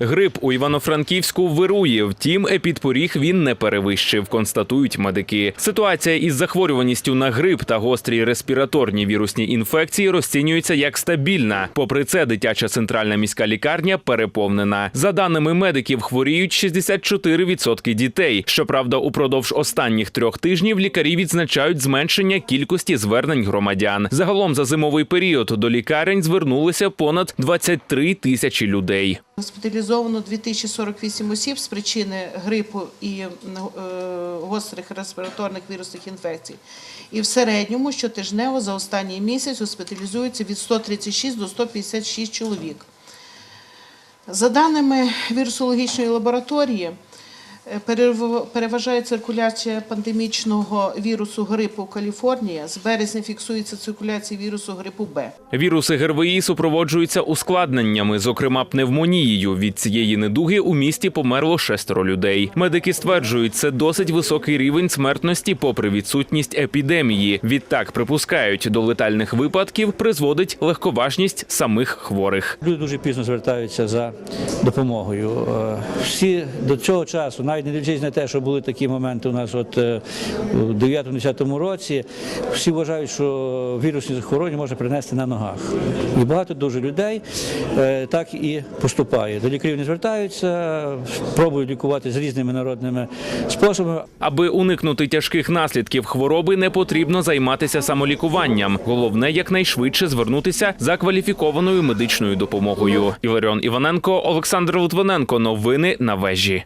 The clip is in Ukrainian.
Грип у Івано-Франківську вирує, втім, епідпоріг він не перевищив, констатують медики. Ситуація із захворюваністю на грип та гострі респіраторні вірусні інфекції розцінюється як стабільна. Попри це, дитяча центральна міська лікарня переповнена. За даними медиків, хворіють 64% дітей. Щоправда, упродовж останніх трьох тижнів лікарі відзначають зменшення кількості звернень громадян. Загалом за зимовий період до лікарень звернулися понад 23 тисячі людей. Госпіталізовано 2048 осіб з причини грипу і е, гострих респіраторних вірусних інфекцій. І в середньому щотижнево за останній місяць госпіталізується від 136 до 156 чоловік. За даними вірусологічної лабораторії, переважає циркуляція пандемічного вірусу грипу Каліфорнія. З березня фіксується циркуляція вірусу грипу Б. Віруси ГРВІ супроводжуються ускладненнями, зокрема пневмонією. Від цієї недуги у місті померло шестеро людей. Медики стверджують, це досить високий рівень смертності, попри відсутність епідемії. Відтак припускають, до летальних випадків призводить легковажність самих хворих. Люди дуже пізно звертаються за допомогою. Е, Всі до цього часу, навіть не дивлячись на те, що були такі моменти у нас от е, у 9-10 році, всі вважають, що вірусні захворювання можна принести на ногах. І багато дуже людей е, так і поступає. До лікарів не звертаються, пробують лікувати з різними народними способами, Аби уникнути тяжких наслідків хвороби, не потрібно займатися самолікуванням. Головне якнайшвидше звернутися за кваліфікованою медичною допомогою. Іларіон Іваненко, Олександр Литвиненко. Новини на вежі.